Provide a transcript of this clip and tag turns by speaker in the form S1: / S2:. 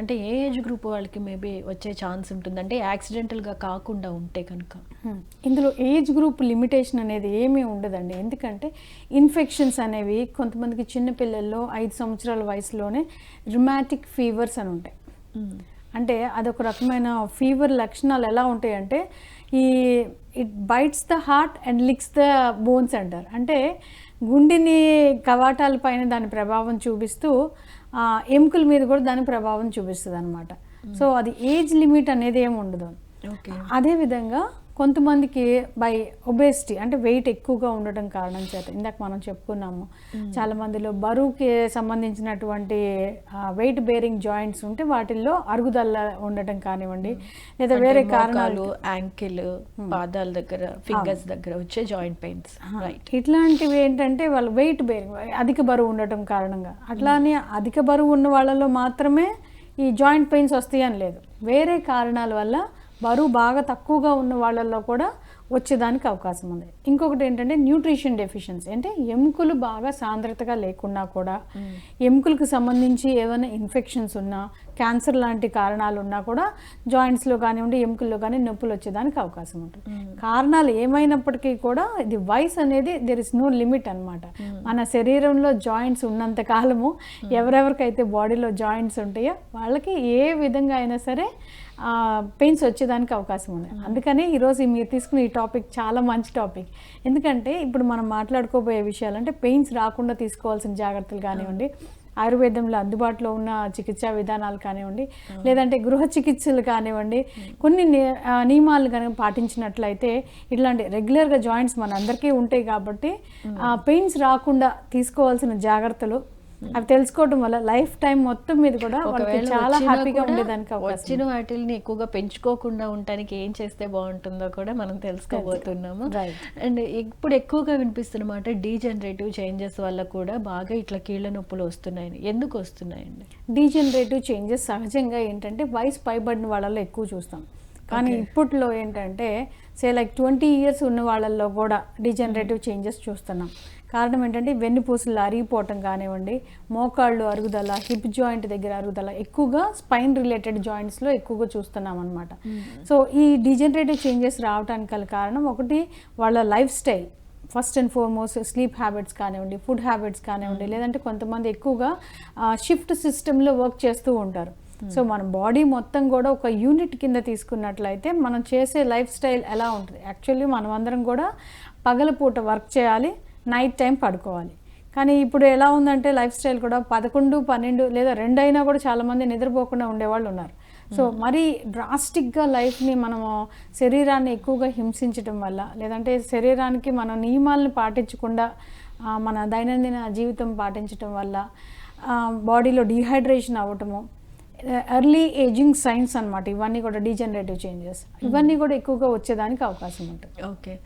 S1: అంటే ఏ age group వాళ్ళకి మేబీ వచ్చే ఛాన్స్ ఉంటుంది? అంటే యాక్సిడెంటల్గా కాకుండా ఉంటే కనుక.
S2: ఇందులో ఏజ్ గ్రూప్ లిమిటేషన్ అనేది ఏమీ ఉండదండి. ఎందుకంటే ఇన్ఫెక్షన్స్ అనేవి కొంతమందికి చిన్నపిల్లల్లో ఐదు సంవత్సరాల వయసులోనే రిమాటిక్ ఫీవర్స్ అని ఉంటాయి. అంటే అదొక రకమైన ఫీవర్ లక్షణాలు ఎలా ఉంటాయంటే ఈ it bites the heart and licks the bones అంటారు. అంటే గుండెని కవాటాల పైన దాని ప్రభావం చూపిస్తూ ఎముకల మీద కూడా దాని ప్రభావం చూపిస్తుంది అనమాట సో అది ఏజ్ లిమిట్ అనేది ఏమి ఉండదు. అదేవిధంగా కొంతమందికి బై ఒబేసిటీ అంటే వెయిట్ ఎక్కువగా ఉండటం కారణం చేత ఇందాక మనం చెప్పుకున్నాము చాలా మందిలో బరువుకి సంబంధించినటువంటి వెయిట్ బేరింగ్ జాయింట్స్ ఉంటే వాటిల్లో అరుగుదల ఉండటం కానివ్వండి లేదా వేరే కారణాలు
S1: యాంకిల్ పాదాల దగ్గర ఫింగర్స్ దగ్గర వచ్చే జాయింట్ పెయిన్స్ రైట్
S2: ఇట్లాంటివి ఏంటంటే వాళ్ళు వెయిట్ బేరింగ్ అధిక బరువు ఉండటం కారణంగా. అట్లానే అధిక బరువు ఉన్న వాళ్ళలో మాత్రమే ఈ జాయింట్ పెయిన్స్ వస్తాయి అని లేదు. వేరే కారణాల వల్ల బరువు బాగా తక్కువగా ఉన్న వాళ్ళల్లో కూడా వచ్చేదానికి అవకాశం ఉంది. ఇంకొకటి ఏంటంటే న్యూట్రిషన్ డెఫిషియన్సీ. అంటే ఎముకలు బాగా సాంద్రతగా లేకున్నా కూడా ఎముకలకు సంబంధించి ఏమైనా ఇన్ఫెక్షన్స్ ఉన్నా క్యాన్సర్ లాంటి కారణాలు ఉన్నా కూడా జాయింట్స్లో కానివ్వండి ఎముకల్లో కానీ నొప్పులు వచ్చేదానికి అవకాశం ఉంటుంది. కారణాలు ఏమైనప్పటికీ కూడా ఇది వయసు అనేది దెర్ ఇస్ నో లిమిట్ అన్నమాట. మన శరీరంలో జాయింట్స్ ఉన్నంత కాలము ఎవరెవరికైతే బాడీలో జాయింట్స్ ఉంటాయో వాళ్ళకి ఏ విధంగా అయినా సరే పెయిన్స్ వచ్చేదానికి అవకాశం ఉంది. అందుకని ఈరోజు మీరు తీసుకున్న ఈ టాపిక్ చాలా మంచి టాపిక్. ఎందుకంటే ఇప్పుడు మనం మాట్లాడుకోబోయే విషయాలు అంటే పెయిన్స్ రాకుండా తీసుకోవాల్సిన జాగ్రత్తలు కానివ్వండి ఆయుర్వేదంలో అందుబాటులో ఉన్న చికిత్సా విధానాలు కానివ్వండి లేదంటే గృహ చికిత్సలు కానివ్వండి కొన్ని ని- నియమాలు కనుక పాటించినట్లయితే ఇట్లాంటి రెగ్యులర్గా జాయింట్స్ మన అందరికీ ఉంటాయి కాబట్టి పెయిన్స్ రాకుండా తీసుకోవాల్సిన జాగ్రత్తలు అవి తెలుసుకోవడం వల్ల లైఫ్ టైం మొత్తం మీద కూడా చాలా హ్యాపీగా ఉండేదానికి
S1: వచ్చిన వాటిని ఎక్కువగా పెంచుకోకుండా ఉండటానికి ఏం చేస్తే బాగుంటుందో కూడా మనం తెలుసుకోబోతున్నాము. అండ్ ఇప్పుడు ఎక్కువగా వినిపిస్తున్నమాట డీజనరేటివ్ చేంజెస్ వల్ల కూడా బాగా ఇట్లా కీళ్ళ నొప్పులు వస్తున్నాయని. ఎందుకు వస్తున్నాయండి?
S2: డీజనరేటివ్ చేంజెస్ సహజంగా ఏంటంటే వయసు పైబడిన వాళ్ళలో ఎక్కువ చూస్తాం. కానీ ఇప్పట్లో ఏంటంటే సే లైక్ ట్వంటీ ఇయర్స్ ఉన్న వాళ్ళల్లో కూడా డీజనరేటివ్ చేంజెస్ చూస్తున్నాం. కారణం ఏంటంటే వెన్నుపూసలు అరిగిపోవటం కానివ్వండి మోకాళ్ళు అరుగుదల హిప్ జాయింట్ దగ్గర అరుగుదల ఎక్కువగా స్పైన్ రిలేటెడ్ జాయింట్స్లో ఎక్కువగా చూస్తున్నాం అనమాట సో ఈ డీజనరేటివ్ చేంజెస్ రావడానికి గల కారణం ఒకటి వాళ్ళ lifestyle. First and foremost sleep habits కానివ్వండి ఫుడ్ హ్యాబిట్స్ కానివ్వండి లేదంటే కొంతమంది ఎక్కువగా షిఫ్ట్ సిస్టంలో వర్క్ చేస్తూ ఉంటారు. సో మన బాడీ మొత్తం కూడా ఒక యూనిట్ కింద తీసుకున్నట్లయితే మనం చేసే లైఫ్ స్టైల్ ఎలా ఉంటుంది? యాక్చువల్లీ మనం అందరం కూడా పగలపూట వర్క్ చేయాలి నైట్ టైం పడుకోవాలి. కానీ ఇప్పుడు ఎలా ఉందంటే లైఫ్ స్టైల్ కూడా పదకొండు పన్నెండు లేదా రెండు అయినా కూడా చాలామంది నిద్రపోకుండా ఉండేవాళ్ళు ఉన్నారు. సో మరీ డ్రాస్టిక్గా లైఫ్ని మనము శరీరాన్ని ఎక్కువగా హింసించడం వల్ల లేదంటే శరీరానికి మన నియమాలను పాటించకుండా మన దైనందిన జీవితం పాటించడం వల్ల బాడీలో డీహైడ్రేషన్ అవ్వటము ఎర్లీ ఏజింగ్ సైన్స్ అన్నమాట. ఇవన్నీ కూడా డీజనరేటివ్ చేంజెస్. ఇవన్నీ కూడా ఎక్కువగా వచ్చేదానికి అవకాశం ఉంటుంది.
S1: ఓకే.